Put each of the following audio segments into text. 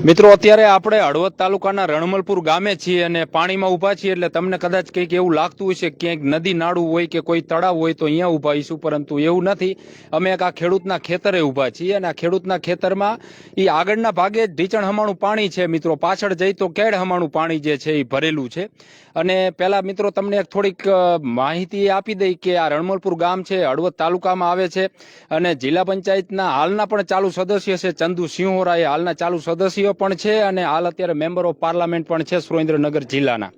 મિત્રો, અત્યારે આપણે હળવદ તાલુકાના રણમલપુર ગામે છીએ અને પાણીમાં ઊભા છીએ એટલે તમને કદાચ કંઈક એવું લાગતું હશે, ક્યાંક નદી નાળું હોય કે કોઈ તળાવ હોય તો અહીંયા ઊભા હઈશું, પરંતુ એવું નથી. અમે એક આ ખેડૂતના ખેતરે ઊભા છીએ અને આ ખેડૂતના ખેતરમાં એ આગળના ભાગે ઢીચણ હમાણું પાણી છે. મિત્રો, પાછળ જઈ તો કેડ હમાણું પાણી જે છે એ ભરેલું છે. અને પહેલાં મિત્રો, તમને એક થોડીક માહિતી આપી દઈ કે આ રણમલપુર ગામ છે, હળવદ તાલુકામાં આવે છે અને જિલ્લા પંચાયતના હાલના પણ ચાલુ સદસ્ય છે ચંદુ સિંહોરા એ હાલના ચાલુ સદસ્યો પણ છે અને હાલ અત્યારે મેમ્બર ઓફ પાર્લામેન્ટ પણ છે સુરેન્દ્રનગર જિલ્લાના.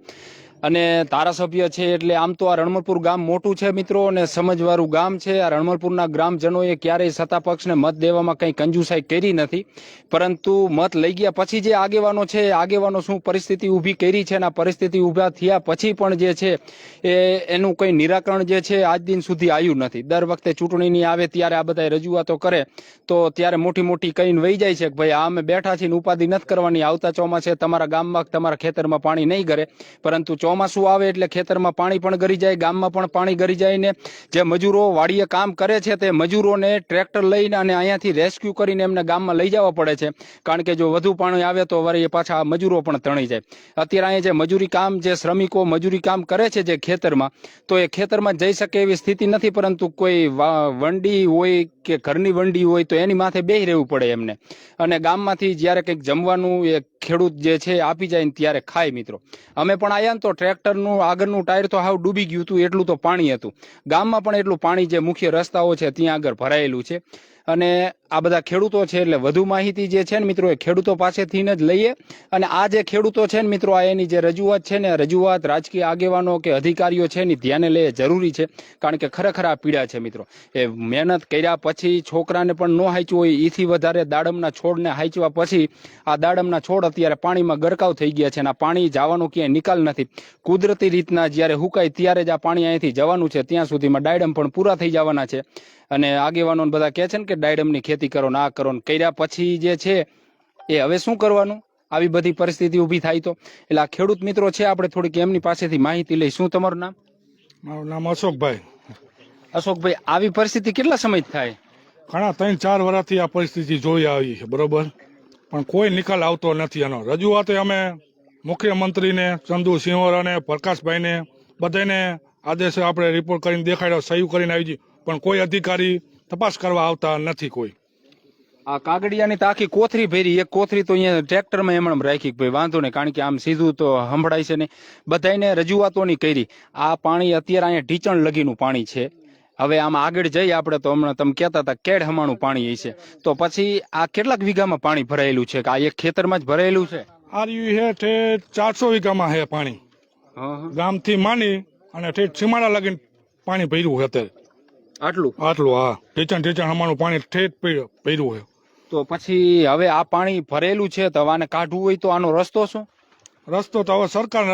અને ધારાસભ્ય છે એટલે આમ તો આ રણમલપુર ગામ મોટું છે મિત્રો અને સમજવાળું ગામ છે. આ રણમલપુરના ગ્રામજનોએ ક્યારેય સત્તા પક્ષને મત દેવામાં કંઈ કંજુસાઈ કરી નથી. પરંતુ મત લઈ ગયા પછી જે આગેવાનો છે આગેવાનો શું પરિસ્થિતિ ઊભી કરી છે અને આ પરિસ્થિતિ ઊભા થયા પછી પણ જે છે, એ એનું કંઈ નિરાકરણ જે છે, આજ દિન સુધી આવ્યું નથી. દર વખતે ચૂંટણીની આવે ત્યારે આ બધા રજૂઆતો કરે, તો ત્યારે મોટી મોટી કહીને વહી જાય છે કે ભાઈ આ અમે બેઠા છીએ ઉપાધિ નથી કરવાની, આવતા ચોમાસે તમારા ગામમાં તમારા ખેતરમાં પાણી નહીં કરે પરંતુ ચોમાસું આવે એટલે ખેતરમાં પાણી પણ ગરી જાય, ગામમાં પણ પાણી ગરી જાય ને જે મજૂરો વાડીએ કામ કરે છે તે મજૂરોને ટ્રેક્ટર લઈને અને અહીંયાથી રેસ્ક્યુ કરીને એમને ગામમાં લઈ જવા પડે છે. કારણ કે જો વધુ પાણી આવે તો વળી પાછા મજૂરો પણ તણી જાય. અત્યારે અહીંયા જે મજૂરી કામ, જે શ્રમિકો મજૂરી કામ કરે છે જે ખેતરમાં, તો એ ખેતરમાં જઈ શકે એવી સ્થિતિ નથી, પરંતુ કોઈ વંડી હોય કે ઘરની વંડી હોય તો એની માથે બેહી રહેવું પડે એમને. અને ગામમાંથી જ્યારે કંઈક જમવાનું એ ખેડૂત જે છે આપી જાય ને ત્યારે ખાય મિત્રો. અમે પણ આયા ને તો ટ્રેક્ટરનું આગળનું ટાયર તો હાવ ડૂબી ગયું હતું, એટલું તો પાણી હતું. ગામમાં પણ એટલું પાણી જે મુખ્ય રસ્તાઓ છે, ત્યાં આગળ ભરાયેલું છે. અને આ બધા ખેડૂતો છે એટલે વધુ માહિતી જે છે ને મિત્રો એ ખેડૂતો પાસેથી જ લઈએ. અને આ જે ખેડૂતો છે ને મિત્રો, આ એની જે રજૂઆત છે ને રજૂઆત રાજકીય આગેવાનો કે અધિકારીઓ છે ને ધ્યાને લે જરૂરી છે. કારણ કે ખરેખર આ પીડા છે મિત્રો. એ મહેનત કર્યા પછી છોકરાને પણ ન હાંચ્યું હોય એથી વધારે દાડમના છોડને હાંચવા પછી આ દાડમના છોડ અત્યારે પાણીમાં ગરકાવ થઈ ગયા છે અને આ પાણી જવાનો ક્યાંય નિકાલ નથી. કુદરતી રીતના જ્યારે હુકાય ત્યારે જ આ પાણી અહીંથી જવાનું છે. ત્યાં સુધીમાં ડાયડમ પણ પૂરા થઈ જવાના છે. અને આગેવાનો બધા કહે છે ને કે ડાયડમની ખેતી કરો ના કરો ને કર્યા પછી જે છે એ હવે શું કરવાનું? આવી બધી પરિસ્થિતિ ઊભી થાય તો. એટલે આ ખેડૂત મિત્રો છે આપણે થોડીક એમની પાસેથી માહિતી લઈ. શું તમારું નામ? મારું નામ અશોકભાઈ. અશોકભાઈ આવી પરિસ્થિતિ કેટલા સમય થાય? ઘણા ત્રણ ચાર વર્ષથી આ પરિસ્થિતિ જોઈ આવી છે બરોબર? પણ કોઈ નિકાલ આવતો નથી એનો. રજૂઆતે અમે મુખ્યમંત્રીને ચંદુ સિંહોરાને પ્રકાશભાઈને બધાને આદેશ આપણે રિપોર્ટ કરીને દેખાડ્યો સહી કરીને આવી પણ કોઈ અધિકારી તપાસ કરવા આવતા નથી કોઈ. આ કાગડિયાની તો આખી કોથરી ભરી એક કોથરી તો અહીંયા ટ્રેક્ટરમાં એમણે રાખી કે ભાઈ વાંધો નહીં કારણ કે આમ સીધું તો સંભળાય છે નહીં બધાને રજૂઆતોની કરી. આ પાણી અત્યારે અહીંયા ઢીચણ લગીનું પાણી છે. હવે આમ આગળ જઈ આપણે તો હમણાં તમે કહેતા હતા કેડ હમાણું પાણી છે તો પછી આ કેટલાક વીઘામાં પાણી ભરાયેલું છે? કે આ એક ખેતરમાં જ ભરાયેલું છે? આ રહ્યું છે ઠેઠ ચારસો વીઘામાં હે પાણી. ગામથી માની અને ઠેઠ સીમાડા લગીને પાણી ભર્યું અત્યારે. આટલું? આટલું હા. ઢીચણ ઢીચણ હમાણું પાણી ઠેઠ ભર્યું હોય તો પછી હવે આ પાણી ભરેલું છે તો આને કાઢવું હોય તો આનો રસ્તો શું? રસ્તો તો હવે સરકાર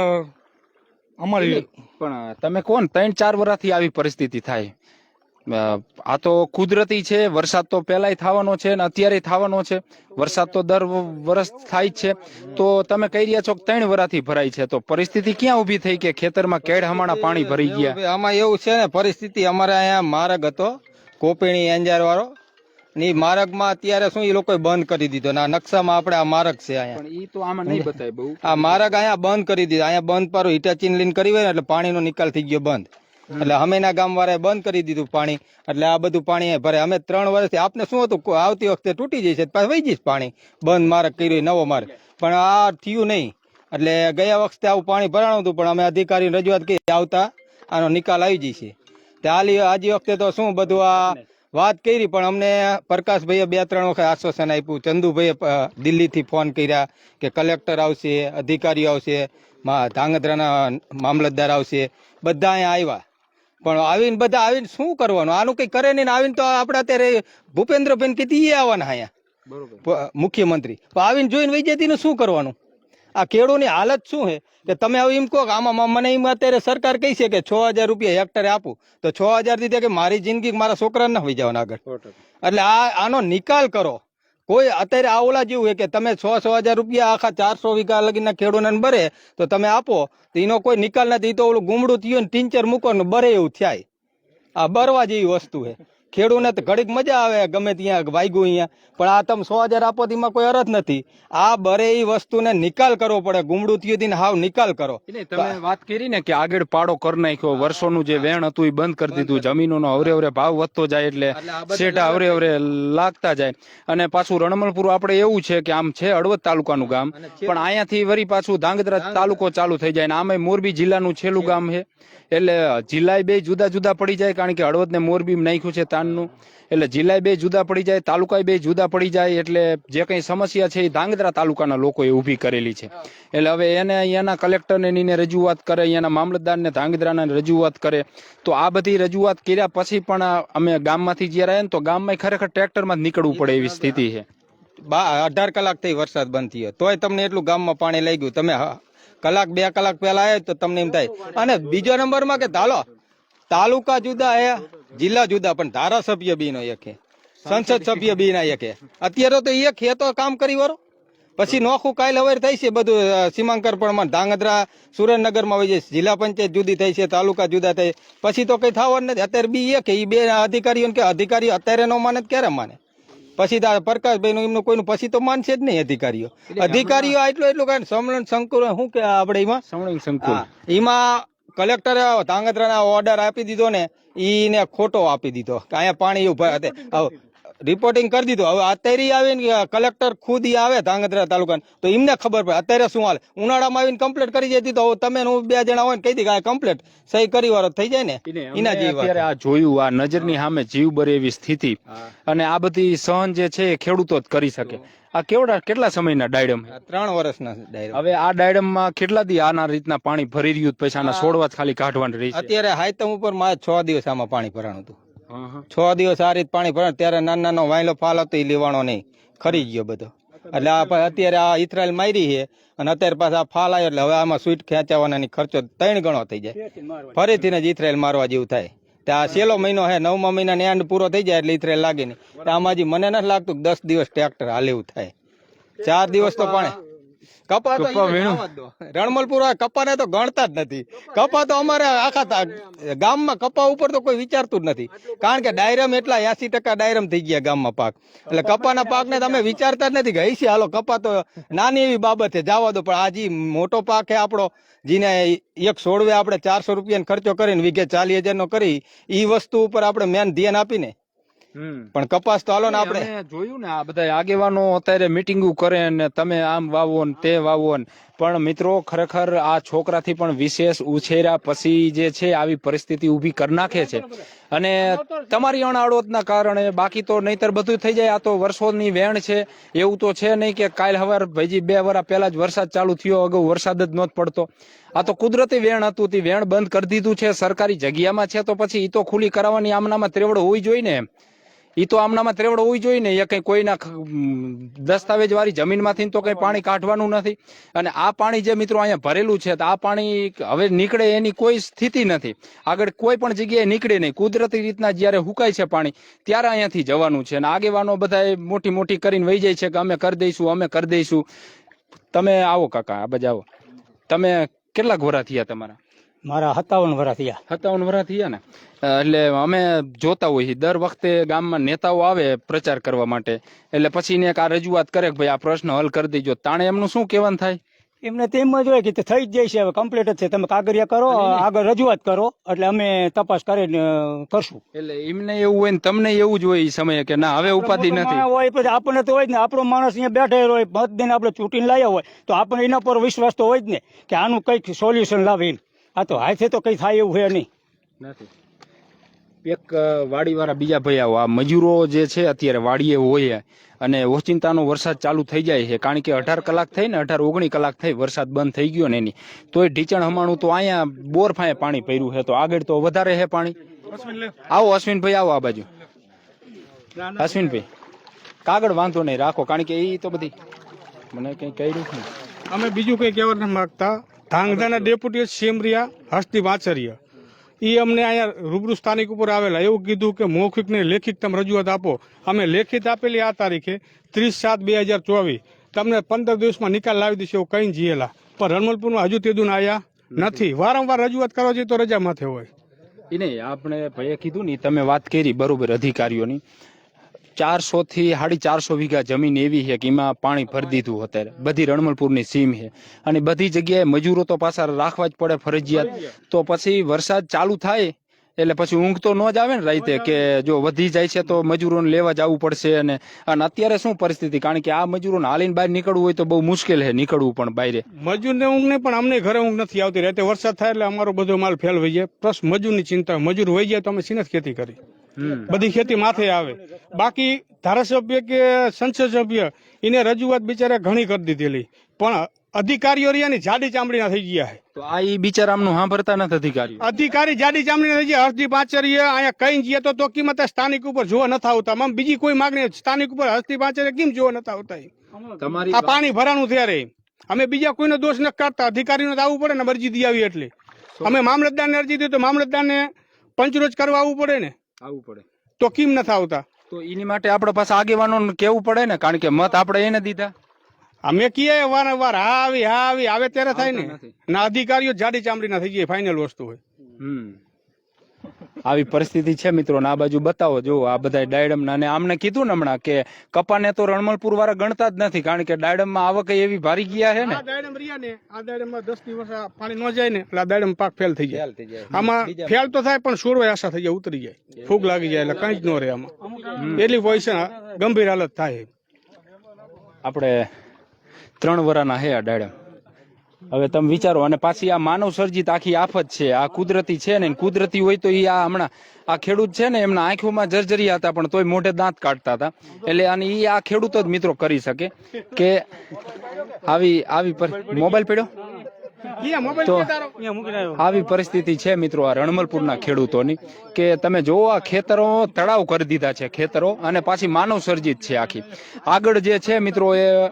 અમારી પણ તમે કોણ? ત્રણ ચાર વર્ષથી આવી પરિસ્થિતિ થાય. આ તો કુદરતી છે વરસાદ તો પહેલાય થવાનો છે ને અત્યારે થવાનો છે. વરસાદ તો દર વર્ષ થાય છે. તો તમે કહી રહ્યા છો કે ત્રણ વર્ષથી ભરાય છે તો પરિસ્થિતિ ક્યાં ઊભી થઈ કે ખેતરમાં કેડ હમણાં પાણી ભરી ગયા? આમાં એવું છે ને પરિસ્થિતિ અમારે અહીંયા માર્ગ હતો કોપીણી અંજાર વાળો. ને માર્ગમાં અત્યારે શું એ લોકોએ બંધ કરી દીધો ને આ નકશામાં આપણે આ માર્ગ છે અહીંયા. એ તો આમાં નહીં બતાય બહુ. આ માર્ગ અહીંયા બંધ કરી દીધો. અહીંયા બંધ પર હિટાચીન લઈને કરી હોય એટલે પાણીનો નિકાલ થઈ ગયો બંધ. એટલે અમેના ગામ વાળાએ બંધ કરી દીધું પાણી. એટલે આ બધું પાણી ભરે. અમે ત્રણ વર્ષથી આપને શું હતું? આવતી વખતે તૂટી જશે પાછું વહી જઈશ પાણી. બંધ માર્ગ કર્યો નવો માર્ગ. પણ આ થયું નહીં. એટલે ગયા વખતે આવું પાણી ભરાણું હતું પણ અમે અધિકારીને રજૂઆત કરી આવતા આનો નિકાલ આવી જશે. તે હાલી આજે વખતે તો શું બધું આ વાત કરી પણ અમને પ્રકાશભાઈએ બે ત્રણ વખત આશ્વાસન આપ્યું. ચંદુભાઈએ દિલ્હીથી ફોન કર્યા કે કલેક્ટર આવશે અધિકારીઓ આવશે ધાંગધ્રાના મામલતદાર આવશે. બધા અહીંયા આવ્યા. પણ આવીને બધા આવીને શું કરવાનું? આનું કઈ કરે નહીં આવીને તો આપણે અત્યારે ભૂપેન્દ્રભાઈ કીધી એ આવવાના અહીંયા. મુખ્યમંત્રી. આવીને જોઈને વહી શું કરવાનું? આ ખેડૂતની હાલત શું છે કે તમે હવે એમ કહો કે આમાં મને એમ અત્યારે સરકાર કહી છે કે છ હજાર રૂપિયા હેક્ટરે આપું. તો છ હજાર દીધે કે મારી જિંદગી મારા છોકરાને ના હોઈ જવાના આગળ. એટલે આ આનો નિકાલ કરો. કોઈ અત્યારે આ ઓલા જેવું હોય કે તમે છ છ હજાર રૂપિયા આખા ચારસો વીઘા લગીના ખેડૂતોને બરે તો તમે આપો. તો એનો કોઈ નિકાલ નથી. તો ઓલું ગુમડું થયું ને ટીંચર મૂકો ને બરે એવું થાય. આ બરવા જેવી વસ્તુ છે ખેડૂને તો ઘડીક મજા આવે ગમે ત્યાં વાગ્યું અહીંયા. પણ આ તમે સો હજાર આપો તેમાં કોઈ અરજ નથી. આ બરે એ વસ્તુને નિકાલ કરવો પડે ગુમડું થયું હતી હાવ નિકાલ કરો. તમે વાત કરી ને કે આગળ પાડો કરી નાખ્યો વર્ષોનું જે વેણ હતું એ બંધ કરી દીધું જમીનોનો અવરે અવરે ભાવ વધતો જાય એટલે શેઠા અવરે અવરે લાગતા જાય. અને પાછું રણમલપુર આપણે એવું છે કે આમ છે હળવદ તાલુકાનું ગામ પણ અહીંયાથી વરી પાછું ધાંગધ્રા તાલુકો ચાલુ થઈ જાય ને આમે મોરબી જિલ્લાનું છેલ્લું ગામ છે. એટલે જિલ્લા બે જુદા જુદા પડી જાય કારણ કે હળવદ ને મોરબી નાખ્યું છે તાનનું એટલે જિલ્લાએ બે જુદા પડી જાય, તાલુકાએ બે જુદા પડી જાય, એટલે જે કંઈ સમસ્યા છે એ ધાંગધ્રા તાલુકાના લોકોએ ઊભી કરેલી છે. એટલે હવે એને અહીંયાના કલેક્ટરને નીને રજૂઆત કરે, અહીંયાના મામલતદારને ધાંગધ્રાને રજૂઆત કરે. તો આ બધી રજૂઆત કર્યા પછી પણ અમે ગામમાંથી જ્યારે આવ્યા ને તો ગામમાં ખરેખર ટ્રેક્ટરમાં જ નીકળવું પડે એવી સ્થિતિ છે. અઢાર કલાક થઈ વરસાદ બંધ થયો. તોય તમને એટલું ગામમાં પાણી લઈ ગયું તમે કલાક, બે કલાક પહેલા આવ્યો તો તમને એમ થાય. અને બીજો નંબરમાં કે ધાલો તાલુકા જુદા હે જિલ્લા જુદા પણ ધારાસભ્ય બી નો એક સંસદ સભ્ય બી ના એક અત્યારે તો એક હે તો કામ કરી વરો. પછી નોખું કાલ હવે થઈ છે બધું સીમાંકર પણ ધાંગધ્રા સુરેન્દ્રનગરમાં હોય છે જિલ્લા પંચાયત જુદી થઈ છે તાલુકા જુદા થઈ. પછી તો કઈ થવાનું નથી. અત્યારે બી એક એ બે અધિકારીઓ કે અધિકારીઓ અત્યારે નો માને ક્યારે માને? પછી પ્રકાશભાઈ નું એમનું કોઈનું પછી તો માનશે જ નહીં અધિકારીઓ. અધિકારીઓ એટલું એટલું કઈ સમરણ સંકુલ શું કે આપણે એમાં? સમણી સંકુલ. એમાં કલેક્ટરે ધાંગધ્રાના ઓર્ડર આપી દીધો ને ઈને ખોટો આપી દીધો. કે અહીંયા પાણી ઊભા રિપોર્ટિંગ કરી દીધું. હવે અત્યારે આવીને કલેક્ટર ખુદ આવે ધાંગધ્રા તાલુકા તો એમને ખબર પડે. અત્યારે શું હાલ? ઉનાળામાં આવીને કમ્પ્લેટ કરી જતી તો તમે હું બે જણા હોય ને કહી દી કે કમ્પ્લેટ સહી કરી વાળો થઈ જાય ને. એના જેવી. અત્યારે આ જોયું આ નજરની સામે જીવ બરે એવી સ્થિતિ. અને આ બધી સહન જે છે એ ખેડૂતો જ કરી શકે. આ કેવડા કેટલા સમયના ડાયડમ? ત્રણ વર્ષના ડાયડમ. હવે આ ડાયડમમાં કેટલા દી આના રીતના પાણી ભરી રહ્યું પછી આના છોડવા ખાલી કાઢવાનું રહી અત્યારે હાઈતમ ઉપર મારે છ દિવસ આમાં પાણી ભરાણું હતું. છ દિવસ આ રીત પાણી ભરાણ ત્યારે નાનો નાનો વાયલો ફાલ હતો એ લેવાનો નહીં. ખરી ગયો બધો. એટલે આ અત્યારે આ ઇથરાયલ મારી છે અને અત્યારે પાછા ફાલ આવ્યો એટલે હવે આમાં સ્વીટ ખેંચાવાનો ખર્ચો ત્રણ ગણો થઈ જાય. ફરીથી ને જ ઇથરાયલ મારવા જેવું થાય. આ છેલ્લો મહિનો હે, નવમા મહિના એન્ડ પૂરો થઈ જાય એટલે ઈથરે લાગે નહીં તો આમાં મને નથી લાગતું દસ દિવસ ટ્રેક્ટર હાલેવું થાય. ચાર દિવસ તો પાણી. કપા તો. રણમલપુર કપાને તો ગણતા જ નથી. કપા તો અમારે આખા ગામમાં કપા ઉપર તો કોઈ વિચારતું જ નથી. કારણ કે ડાયરમ એટલા એસી ટકા ડાયરમ થઈ ગયા ગામમાં પાક. એટલે કપાના પાકને તમે વિચારતા જ નથી કે હૈસી હાલો કપા તો નાની એવી બાબત છે જવા દો પણ આ મોટો પાક છે આપણો જેને એક સોળવે આપણે ચારસો રૂપિયાનો ખર્ચો કરીને વીઘે ચાલીસ હજારનો કરી એ વસ્તુ ઉપર આપણે મેન ધ્યાન આપીને પણ કપાસ તો હાલો ને આપણે. જોયું ને આ બધા આગેવાનો અત્યારે મિટિંગો કરે ને તમે આમ વાવો ને તે વાવો ને. પણ મિત્રો ખરેખર આ છોકરાથી પણ વિશેષ ઉછેર્યા પછી જે છે આવી પરિસ્થિતિ ઊભી કરી નાખે છે. અને તમારી અણઆડોતના કારણે બાકી તો નહીતર બધું થઈ જાય. આ તો વર્ષોની વેણ છે. એવું તો છે નહીં કે કાલ હવાર ભાઈજી બે વરા પહેલા જ વરસાદ ચાલુ થયો અગાઉ વરસાદ જ નહોતો પડતો. આ તો કુદરતી વેણ હતું. તે વેણ બંધ કરી દીધું છે. સરકારી જગ્યામાં છે તો પછી ઈ તો ખુલ્લી કરાવવાની આમનામાં ત્રેવડ હોવી જોઈએ ને ઈ તો આમનામાં ત્રેવડ હોવી જોઈએ ને, એ કઈ કોઈના દસ્તાવેજ વાળી જમીનમાંથી તો કઈ પાણી કાઢવાનું નથી. અને આ પાણી જે મિત્રો અહીંયા ભરેલું છે આ પાણી હવે નીકળે એની કોઈ સ્થિતિ નથી. આગળ કોઈ પણ જગ્યાએ નીકળે નહીં. કુદરતી રીતના જ્યારે હુકાય છે પાણી, ત્યારે અહીંયાથી જવાનું છે. અને આગેવાનો બધા મોટી મોટી કરીને વહી જાય છે કે અમે કરી દઈશું, અમે કરી દઈશું. તમે આવો કાકા, આ બધા આવો. તમે કેટલા ઘોરા થયા તમારા? મારા સત્તાવન વર્ષ થયા. સત્તાવન વર્ષ થયા ને? એટલે અમે જોતા હોઈએ દર વખતે ગામમાં નેતાઓ આવે પ્રચાર કરવા માટે. એટલે પછી એક આ રજૂઆત કરે કે ભાઈ આ પ્રશ્ન હલ કરી દેજો. તાણે એમનું શું કહેવાનું થાય? એમને તેમ જ હોય કે થઈ જ જાય છે. હવે કમ્પ્લીટ જ છે. તમે કાગરિયા કરો આગળ રજૂઆત કરો. એટલે અમે તપાસ કરીને કરશું. એટલે એમને એવું હોય ને તમને એવું જ હોય એ સમયે કે ના હવે ઉપાધિ નથી. હોય પછી આપણને તો હોય ને. આપણો માણસ અહીંયા બેઠેલો હોય મત આપણે ચૂંટીને લાવ્યા હોય તો આપણને એના પર વિશ્વાસ તો હોય જ ને કે આનું કંઈક સોલ્યુશન લાવે એમ આ તો હાથે તો કંઈ થાય એવું હોય નહીં. નથી. એક વાડીવાળા બીજા ભાઈ આવો. આ મજૂરો જે છે અત્યારે વાડીએ હોય અને ઓચિંતાનો વરસાદ ચાલુ થઈ જાય છે. કારણ કે અઢાર કલાક થઈ ને અઢાર ઓગણી કલાક થઈ વરસાદ બંધ થઈ ગયો ને એની. તોય ઢીચણ હમાણું તો અહીંયા બોર ફાંય પાણી પહેર્યું છે. તો આગળ તો વધારે છે પાણી. આવો અશ્વિનભાઈ આવો આ બાજુ. અશ્વિનભાઈ કાગળ વાંધો નહીં રાખો. કારણ કે એ તો બધી મને કઈ કહ્યું જ નહીં. અમે બીજું કંઈ કહેવા નથી માંગતા. ધાંગધ્રાના ડેપ્યુટી સેમરિયા હસ્તી વાચર્ય એ અમને અહીંયા રૂબરૂ સ્થાનિક ઉપર આવેલા. એવું કીધું કે મૌખિક ને લેખિત તમે રજૂઆત આપો. અમે લેખિત આપેલી આ તારીખે ત્રીસ સાત બે હજાર ચોવીસ. તમને પંદર દિવસમાં નિકાલ લાવી દઈશું એવું કઈ જીએલા પણ રણમલપુરમાં હજુ તે દુન આવ્યા નથી. વારંવાર રજૂઆત કરવા જોઈએ તો રજા માથે હોય. એ નહીં આપણે ભાઈએ કીધું ને તમે વાત કરી બરોબર અધિકારીઓની. ચારસો થી સાડી ચારસો વીઘા જમીન એવી છે કે એમાં પાણી ભરી દીધું અત્યારે. બધી રણમલપુરની સીમ છે. અને બધી જગ્યાએ મજૂરો તો પાછા રાખવા જ પડે ફરજિયાત. તો પછી વરસાદ ચાલુ થાય એટલે પછી ઊંઘ તો ન જ આવે ને રાતે કે જો વધી જાય છે તો મજૂરોને લેવા જવું પડશે અને અને અત્યારે શું પરિસ્થિતિ? કારણ કે આ મજૂરોને હાલીને બહાર નીકળવું હોય તો બહુ મુશ્કેલ છે નીકળવું પણ બહાર મજૂરને ઊંઘ નહીં પણ અમને ઘરે ઊંઘ નથી આવતી. રાતે વરસાદ થાય એટલે અમારો બધો માલ ફેલ થઈ જાય. પ્લસ મજૂરની ચિંતા. મજૂર હોય જાય તો અમે સીને ખેતી કરી. બધી ખેતી માથે આવે. બાકી ધારાસભ્ય કે સંસદ સભ્ય એને રજૂઆત બિચારા ઘણી કરી દીધેલી. પણ અધિકારીઓ રહ્યાની જાડી ચામડીના થઈ ગયા છે. તો આ ઈ બિચારા આમનું સાંભળતા નથી અધિકારી અધિકારી જાડી ચામડીના થઈ ગયા. હસ્તી પાંચરીએ અહીંયા કઈ જઈએ તો તો કિંમત સ્થાનિક ઉપર જોવા નથી આવતા. મમ બીજી કોઈ માગણી સ્થાનિક ઉપર હસ્તી પાંચરીએ કેમ જોવા નથી આવતા તમારી આ પાણી ભરાનું ત્યારે અમે બીજા કોઈનો દોષ ન કાઢતા. અધિકારીનો તો આવવું પડે ને અરજી દી આવી એટલે. અમે મામલતદારને અરજી દીધી તો મામલતદારને પંચરોજ કરવા આવવું પડે ને. આવવું પડે. તો કેમ નથી આવતા? તો એની માટે આપણે પાસે આગેવાનો કેવું પડે ને? કારણ કે મત આપણે એને દીધા. અમે કીએ વારંવાર હા આવી હા આવી. આવે ત્યારે થાય ને. ના અધિકારીઓ જાડી ચામડીના થઈ જાય ફાઇનલ વસ્તુ હોય. હમ. આવી પરિસ્થિતિ છે મિત્રો ને આ બાજુ બતાવો. જો આ બધા ડાયડમ અને આમને કીધું ને હમણાં કે કપાને તો રણમલપુર વાળા ગણતા જ નથી કારણ કે ડાયડમમાં આવક એવી ભારી ગયા છે ને. ડાયડમ રહ્યા ને આ દાડમમાં દસ દિવસ પાણી ન જાય ને એટલે આ ડાયડમ પાક ફેલ થઈ જાય. આમાં ફેલ તો થાય પણ સોરવાય આશા થઈ જાય ઉતરી જાય. ફૂગ લાગી જાય એટલે કઈ જ ન રહે આમાં. એટલી પોઝિશન ગંભીર હાલત થાય. આપણે ત્રણ વરાના હે આ ડાયડમ. હવે તમે વિચારો અને પાછી આ માનવ સર્જિત આખી આફત છે આ કુદરતી છે ને કુદરતી હોય તો એ આ હમણાં આ ખેડૂત છે ને એમના આંખોમાં જર્જરિયા હતા પણ તોય મોઢે દાંત કાઢતા હતા. એટલે અને એ આ ખેડૂત જ મિત્રો કરી શકે કે આવી આવી પર- મોબાઈલ પડ્યો? તો- આવી પરિસ્થિતિ છે મિત્રો આ રણમલપુરના ખેડૂતોની કે તમે જોવો આ ખેતરો તળાવ કરી દીધા છે ખેતરો અને પાછી માનવ સર્જિત છે આખી. આગળ જે છે મિત્રો એ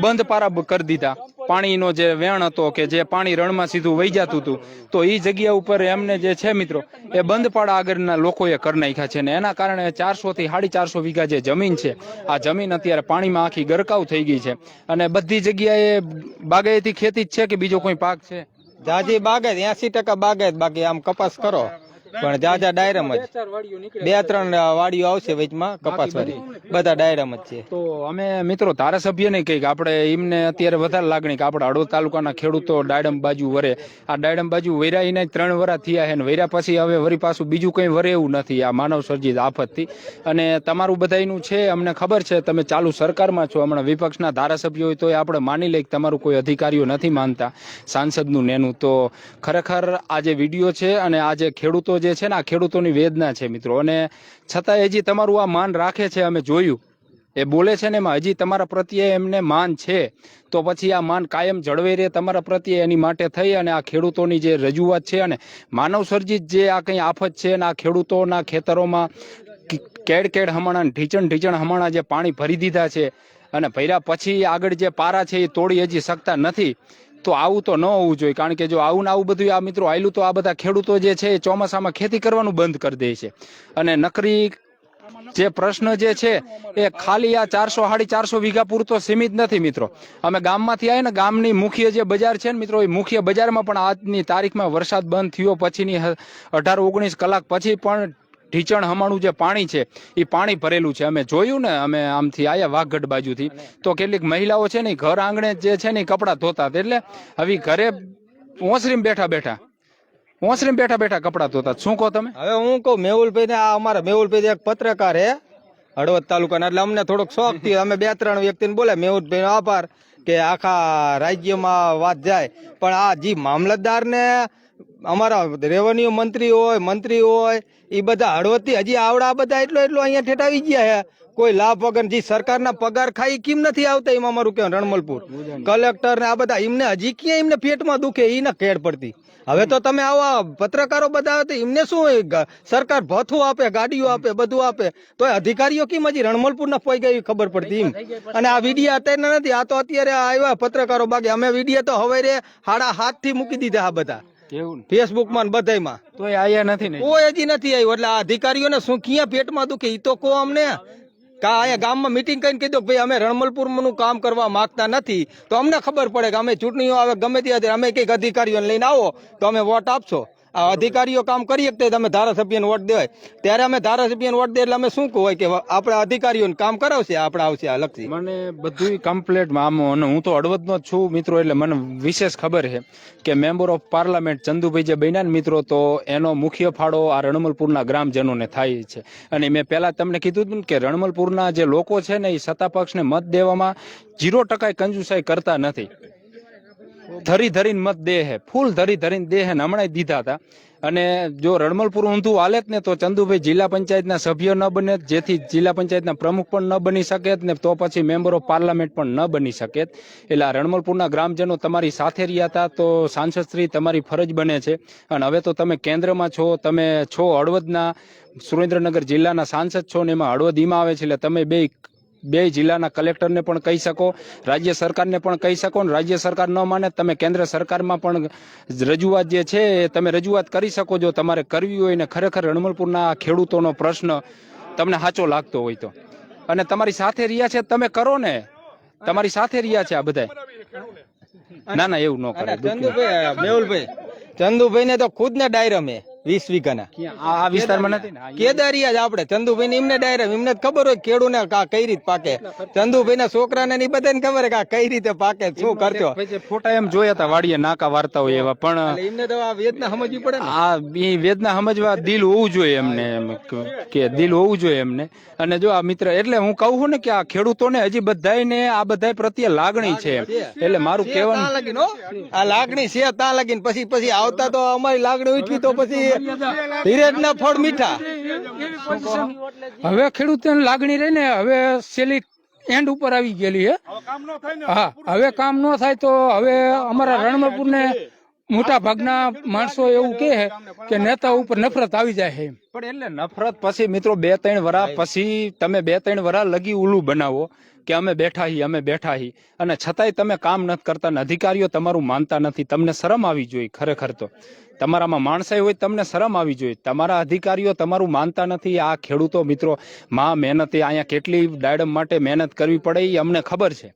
બંધ પારા કરી દીધા. પાણીનો જે વેણ હતો કે જે પાણી રણમાં સીધું વહી જતું હતું, તો એ જગ્યા ઉપર એમને જે છે મિત્રો, એ બંધપાડા આગળના લોકોએ કરી નાખ્યા છે ને એના કારણે ચારસો થી સાડી ચારસો વીઘા જે જમીન છે, આ જમીન અત્યારે પાણીમાં આખી ગરકાવ થઈ ગઈ છે. અને બધી જગ્યાએ બાગાયતી ખેતી જ છે કે બીજો કોઈ પાક છે? જાજી બાગાયત, એસી ટકા બાગાયત બાકી, આમ કપાસ કરો. પણ જાજા ડાયરમ જ. બે ત્રણ વાડીઓ આવશે વચમાં કપાસ વાળી બધા ડાયરમ જ છે. તો અમે મિત્રો ધારાસભ્યને કહી કંઈક આપણે એમને અત્યારે વધારે લાગણી કે આપણે હળવદ તાલુકાના ખેડૂતો ડાયડમ બાજુ વરે. આ ડાયડમ બાજુ વેરાઈને ત્રણ વરા થયા છે ને વેરા પછી હવે વરી પાછું બીજું કંઈ વરે એવું નથી આ માનવ સર્જિત આફતથી. અને તમારું બધાયનું છે અમને ખબર છે તમે ચાલુ સરકારમાં છો હમણાં વિપક્ષના ધારાસભ્યો હોય તો આપણે માની લઈએ કે તમારું કોઈ અધિકારીઓ નથી માનતા. સાંસદનું નેનું તો ખરેખર આ જે વીડિયો છે અને આ જે ખેડૂતો જે છે ને આ ખેડૂતોની વેદના છે મિત્રો. અને છતાંય હજી તમારું આ માન રાખે છે, અમે જોયું. એ બોલે છે ને એમાં, હજી તમારા પ્રત્યે એમને માન છે, તો પછી આ માન કાયમ જળવાઈ રહે તમારા પ્રત્યે એની માટે થઈ અને આ ખેડૂતોની જે રજૂઆત છે અને માનવ સર્જિત જે આ કંઈ આફત છે અને આ ખેડૂતોના ખેતરોમાં કેડ કેડ હમણાં, ઢીચણ ઢીચણ હમણાં જે પાણી ભરી દીધા છે અને ભર્યા પછી આગળ જે પારા છે એ તોડી હજી શકતા નથી. તો આવું તો ન હોવું જોઈએ, કારણ કે જો આવું ને આવું બધું આ મિત્રો આવેલું તો આ બધા ખેડૂતો જે છે એ ચોમાસામાં ખેતી કરવાનું બંધ કરી દે છે. અને નકરી જે પ્રશ્ન જે છે એ ખાલી આ ચારસો સાડી ચારસો વીઘા પૂરતો સીમિત નથી મિત્રો. અમે ગામમાંથી આવીએ ને ગામની મુખ્ય જે બજાર છે ને મિત્રો, એ મુખ્ય બજારમાં પણ આજની તારીખમાં વરસાદ બંધ થયો, પછીની અઢાર ઓગણીસ કલાક પછી પણ ઢીચણ હમાણું જે પાણી છે એ પાણી ભરેલું છે. અમે જોયું ને અમે આમથી આયા વાઘગઢ બાજુથી. તો કેટલીક મહિલાઓ છે ને ઘર આંગણે જે છે ને કપડાં ધોતા. એટલે હવે ઘરે ઓસરીમ બેઠા બેઠા ઓસરીમ બેઠા બેઠા કપડાં ધોતા શું કહો તમે? હવે હું કહું મેહુલભાઈ ને આ અમારા મેહુલભાઈ એક પત્રકાર હે હળવદ તાલુકાના. એટલે અમને થોડોક શોખ થયો. અમે બે ત્રણ વ્યક્તિને બોલે મેહુલભાઈ આભાર કે આખા રાજ્યમાં વાત જાય. પણ આ જે મામલતદાર ને અમારા રેવન્યુ મંત્રી હોય મંત્રી હોય એ બધા હળવદથી હજી આવડા બધા એટલો એટલો અહીંયા ઠેઠાવી ગયા હે. કોઈ લાભ વગર જે સરકારના પગાર ખાઈ કેમ નથી આવતા એમાં અમારું કહેવાય રણમલપુર. કલેક્ટર ને આ બધા એમને હજી ક્યાં એમને પેટમાં દુખે એ ના કેડ પડતી. હવે તો તમે આવા પત્રકારો બધા આવે એમને શું? સરકાર ભથ્થું આપે, ગાડીઓ આપે, બધું આપે. તો અધિકારીઓ કેમ હજી રણમલપુર ના પોઈ ગઈ ખબર પડતી એમ? અને આ વિડીયા અત્યારે નથી, આ તો અત્યારે આવ્યા પત્રકારો બાકી અમે વીડિયો તો હવે રે હાડા હાથથી મૂકી દીધા આ બધા. એવું ફેસબુકમાં બધાયમાં. તો એ આયા નથી ને? કોઈ હજી નથી આવ્યું. એટલે આ અધિકારીઓને શું ક્યાં પેટમાં દુખે? ઈ તો કહો અમને. કા અહીંયા ગામમાં મિટિંગ કરીને કીધું કે ભાઈ અમે રણમલપુરનું કામ કરવા માંગતા નથી. તો અમને ખબર પડે કે અમે ચૂંટણીઓ આવે ગમે ત્યાં. અમે કંઈક અધિકારીઓને લઈને આવો તો અમે વોટ આપશો. આ અધિકારીઓ કામ કરી શકતા હોય તો અમે ધારાસભ્યને વોટ દેવાય. ત્યારે અમે ધારાસભ્યને વોટ દે એટલે અમે શું કહું કે આપણા અધિકારીઓને કામ કરાવશે, આપણે આવશે આ લક્ષી મને બધું કમ્પ્લેટ આમ અને હું તો હળવદનો જ છું મિત્રો, એટલે મને વિશેષ ખબર છે કે મેમ્બર ઓફ પાર્લામેન્ટ ચંદુભાઈ જે બન્યા મિત્રો, તો એનો મુખ્ય ફાળો આ રણમલપુરના ગ્રામજનોને થાય છે. અને મેં પહેલાં તમને કીધું હતું કે રણમલપુરના જે લોકો છે ને એ સત્તા પક્ષને મત દેવામાં જીરો ટકા કંજુસાઈ કરતા નથી. ધરી ધરીને મત દે હે. ફૂલ ધરી ધરીને દે હે હમણાં દીધા હતા. અને જો રણમલપુર ઊંધું હાલેત ને તો ચંદુભાઈ જિલ્લા પંચાયતના સભ્ય ન બને જેથી જિલ્લા પંચાયતના પ્રમુખ પણ ન બની શકે ને તો પછી મેમ્બર પાર્લામેન્ટ પણ ન બની શકે એટલે રણમલપુરના ગ્રામજનો તમારી સાથે રહ્યા હતા તો સાંસદશ્રી તમારી ફરજ બને છે. અને હવે તો તમે કેન્દ્રમાં છો, તમે છો હળવદના, સુરેન્દ્રનગર જિલ્લાના સાંસદ છો ને એમાં હળવદ ઈમાં આવે છે. એટલે તમે બે બે જિલ્લાના કલેક્ટરને પણ કહી શકો રાજ્ય સરકારને પણ કહી શકો અને રાજ્ય સરકાર ન માને તમે કેન્દ્ર સરકારમાં પણ રજૂઆત જે છે એ તમે રજૂઆત કરી શકો જો તમારે કરવી હોય ને ખરેખર રણમલપુરના ખેડૂતોનો પ્રશ્ન તમને સાચો લાગતો હોય તો. અને તમારી સાથે રહ્યા છે તમે કરો ને. તમારી સાથે રહ્યા છે આ બધા ના ના એવું ન કરે ચંદુભાઈ મેહુલભાઈ ચંદુભાઈ ને તો ખુદ ને ડાયરા મેં. વીસ વીઘાના. આ વિસ્તારમાં નથી કેદારી જ આપણે. ચંદુભાઈ ને એમને ડાયરેક્ટ એમને ખબર હોય ખેડૂને આ કઈ રીતે પાકે. ચંદુભાઈ ના છોકરાને ને બધાને ખબર કે આ કઈ રીતે પાકે શું કરતો. ફોટા એમ જોયા હતા વાડીએ નાકા વાર્તા હોય એવા. પણ એમને તો આ વેદના સમજવી પડે આ એ વેદના સમજવા દિલ હોવું જોઈએ એમને એમ કે દિલ હોવું જોઈએ એમને. અને જો આ મિત્ર એટલે હું કહું છું ને કે આ ખેડૂતોને હજી બધાયને આ બધા પ્રત્યે લાગણી છે એટલે મારું કહેવાનું. આ લાગણી છે ત્યાં લગીન. પછી પછી આવતા તો અમારી લાગણી ઉઠવી તો પછી ધીરજ ના ફળ મીઠા. હવે ખેડૂતોને લાગણી રહી ને હવે સેલી એન્ડ ઉપર આવી ગયેલી છે હા હવે કામ ન થાય તો હવે અમારા રણમપુર ને મોટા ભાગના માણસો એવું કહે કે નેતા ઉપર નફરત આવી જાય છે પણ એટલે નફરત પછી મિત્રો બે ત્રણ વરા પછી તમે બે ત્રણ વરા લગી ઉલું બનાવો કે અમે બેઠા હી અમે બેઠા હી. અને છતાંય તમે કામ નથી કરતા અધિકારીઓ તમારું માનતા નથી. તમને શરમ આવી જોઈએ ખરેખર તો. તમારામાં માણસાઈ હોય તમને શરમ આવી જોઈએ. તમારા અધિકારીઓ તમારું માનતા નથી. આ ખેડૂતો મિત્રો, મા મહેનતે અહીંયા કેટલી ડાયડમ માટે મહેનત કરવી પડે એ અમને ખબર છે.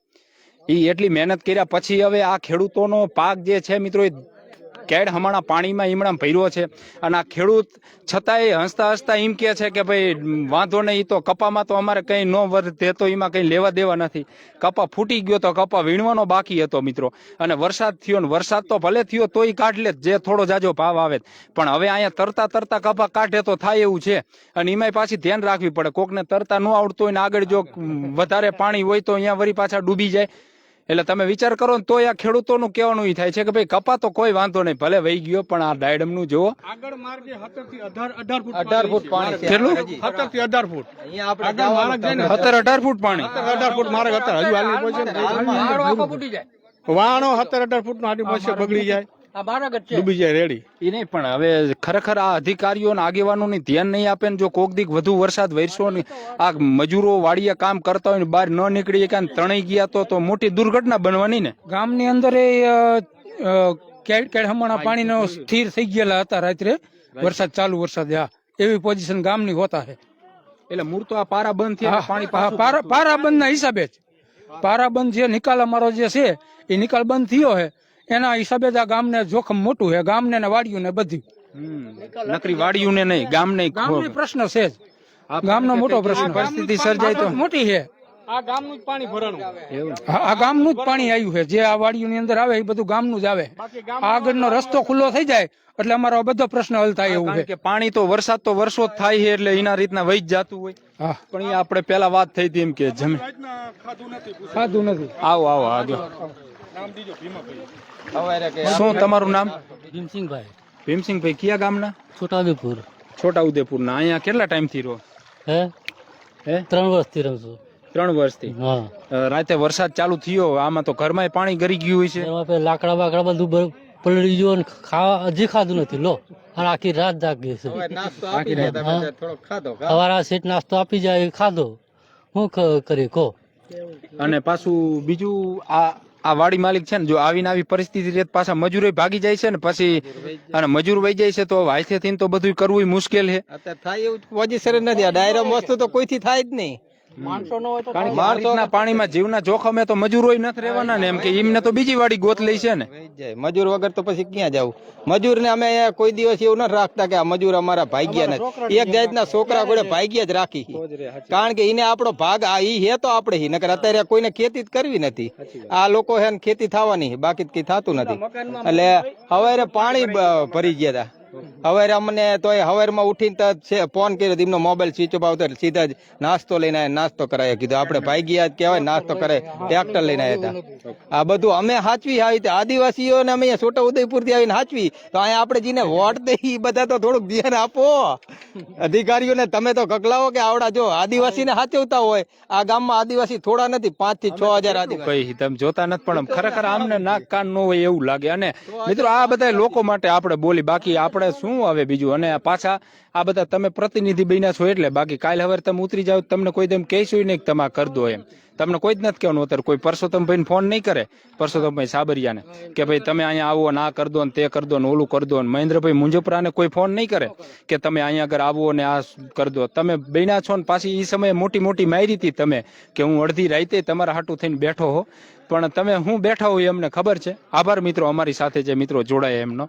એ એટલી મહેનત કર્યા પછી હવે આ ખેડૂતોનો પાક જે છે મિત્રો, એ કેડ હમણાં પાણીમાં ઈમણા ભર્યો છે. અને આ ખેડૂત છતાંય હસતા હસતા એમ કે છે કે ભાઈ, વાંધો નહીં, તો કપામાં તો અમારે કંઈ ન વધે તો એમાં કંઈ લેવા દેવા નથી. કપા ફૂટી ગયો તો કપા વીણવાનો બાકી હતો મિત્રો. અને વરસાદ થયો ને વરસાદ તો ભલે થયો તોય કાઢ લે જે થોડો જાજો ભાવ આવે પણ હવે અહીંયા તરતા તરતા કપા કાઢે તો થાય એવું છે. અને એમાંય પાછી ધ્યાન રાખવી પડે. કોકને તરતા ન આવડતું હોય ને આગળ જો વધારે પાણી હોય તો અહીંયા વળી પાછા ડૂબી જાય. એટલે તમે વિચાર કરો ને તોય આ ખેડૂતોનું કહેવાનું ઈ થાય છે કે ભાઈ કપા તો કોઈ વાંધો નહીં ભલે વહી ગયો પણ આ ડાયડમનું જુઓ. આગળ માર્ગે સત્તરથી અઢાર ફૂટ અઢાર ફૂટ પાણી કેટલું? સત્તરથી અઢાર ફૂટ. અહીંયા આગળ માર્ગ છે ને. સત્તર અઢાર ફૂટ પાણી. સત્તર અઢાર ફૂટ માર્ગ અત્યારે હજુ હાલી પહોંચે વાહનો સત્તર અઢાર ફૂટ નો હાલી પહોંચે બગડી જાય. ડૂબી જાય રેડી. એ નહીં પણ હવે ખરેખર આ અધિકારીઓ અને આગેવાનોની ધ્યાન નહીં આપે ને જો કોક દીક વધુ વરસાદ વરસો ને આ મજૂરો વાડીએ કામ કરતા હોય ને બહાર ન નીકળી કે તણાઈ ગયા તો તો મોટી દુર્ઘટના બનવાની ને. ગામની અંદર એ કેડ કેડ હમણાં પાણીનો સ્થિર થઈ ગયેલા હતા રાત્રે. વરસાદ ચાલુ વરસાદ હા. એવી પોઝિશન ગામની હોતા છે એટલે મૂળ તો આ પારા બંધ થયા પાણી પારા પારા પારાબંધના હિસાબે જ. પારાબંધ જે નિકાલ અમારો જે છે એ નિકાલ બંધ થયો છે એના હિસાબે જ આ ગામને જોખમ મોટું છે. ગામને ને વાડીયું ને બધું. નકરી વાડિયું ને નહીં ગામ નહીં ગામની પ્રશ્ન છે જ. ગામનો મોટો પ્રશ્ન. પરિસ્થિતિ સર્જાય તો. મોટી છે. આ ગામનું જ પાણી ભરાણું. હા, આ ગામનું જ પાણી આવ્યું છે. જે આ વાડીઓની અંદર આવે એ બધું ગામનું જ આવે. આ આગળનો રસ્તો ખુલ્લો થઈ જાય એટલે અમારો બધો પ્રશ્ન હલ થાય એવું છે. પાણી તો વરસાદ તો વર્ષો જ થાય છે એટલે એના રીતના વહી જતું હોય. હા. પણ એ આપણે પેલા વાત થઈ હતી એમ કે જમીન. ખાધું નથી આવો આવો આગળ દીજો કે શું તમારું નામ? ભીમસિંહભાઈ. ભીમસિંહભાઈ કયા ગામના? છોટાઉદેપુર. છોટા ઉદેપુરના અહીંયા કેટલા ટાઈમથી રહો? હે? હે? ત્રણ વર્ષથી રહું છું. ત્રણ વર્ષથી? હા. રાતે વરસાદ ચાલુ થયો. આમાં તો ઘરમાં પાણી ગરી ગયું હોય છે. લાકડા બાકડા બધું પલળી ગયું અને ખાવા હજી ખાધું નથી. લો અને આખી રાત જાગી છે સવારે સીટ નાસ્તો આપી જાય ખાધો. હું કરી કહો. અને પાછું બીજું આ આ વાડી માલિક છે ને, જો આવીને આવી પરિસ્થિતિ રહે પાછા મજૂરો ભાગી જાય છે ને, પછી અને મજૂર વહી જાય છે, તો હાથે થઈને તો બધું કરવું મુશ્કેલ છે. થાય એવું પોઝિશન નથી, આ ડાયરામ વસ્તુ તો કોઈથી થાય જ નહીં. કારણ કે આ પાણીમાં જીવના જોખમે તો મજૂરોય નથી રહેવાના ને એમ કે એમને તો બીજી વાડી ગોત લઈ છે ને. વહી જ જાય. મજૂર વગર તો પછી ક્યાં જવું? મજૂરને અમે કોઈ દિવસ એવું નથી રાખતા કે આ મજૂર અમારા ભાગ્યા નથી. એક જાતના છોકરા કોઈ ભાગ્યા જ રાખી કારણ કે એને આપણો ભાગ આ ઈ હે તો આપણે હી. નકર અત્યારે કોઈને ખેતી જ કરવી નથી. આ લોકો હે ને ખેતી થવાની બાકી કઈ થતું નથી. એટલે હવે પાણી ભરી ગયા હતા હવારે અમને તો હવારમાં ઉઠીને છે ફોન કર્યો એમનો મોબાઈલ સ્વિચ ઓફ આવતો સીધા જ નાસ્તો લઈને આવ્યા નાસ્તો કરાય. કીધું આપણે ભાઈ ગયા કહેવાય નાસ્તો કરે. ટ્રેક્ટર લઈને આવ્યા હતા. આ બધું અમે હાચવી આવી રીતે આદિવાસીઓને અમે છોટા ઉદયપુરથી આવીને હાચવી. તો અહીંયા આપણે જેને વોટ ઈ બધા તો થોડુંક ધ્યાન આપો. અધિકારીઓને તમે તો કકલાવો કે આવડા જો આદિવાસીને હાચવતા હોય. આ ગામમાં આદિવાસી થોડા નથી પાંચથી છ હજાર આદિવાસી. તમે જોતા નથી પણ ખરેખર આમને નાક કાન ન હોય એવું લાગે. અને મિત્રો આ બધા લોકો માટે આપણે બોલી બાકી આપણે શું આવે બીજું? અને પાછા આ બધા તમે પ્રતિનિધિ બન્યા છો એટલે બાકી કાલ હવે તમે ઉતરી જાવ તમને કોઈ તેમ કહેશું નહીં કે તમે કર દો એમ. તમને કોઈ જ નથી કહેવાનું, અત્યારે કોઈ પરસોત્તમભાઈને ફોન નહીં કરે, પરસોત્તમભાઈ સાબરિયાને, કે ભાઈ તમે અહીંયા આવો ને આ કર ને તે કર ને ઓલું કર દો ને મહેન્દ્રભાઈ મુંજપરાને કોઈ ફોન નહીં કરે કે તમે અહીંયા આગળ આવો ને આ કર તમે બન્યા છો ને પાછી એ સમયે મોટી મોટી મારી હતી તમે કે હું અડધી રાતે તમારા હાટું થઈને બેઠો હો. પણ તમે હું બેઠા હોય એ અમને ખબર છે? આભાર મિત્રો અમારી સાથે જે મિત્રો જોડાયા એમનો.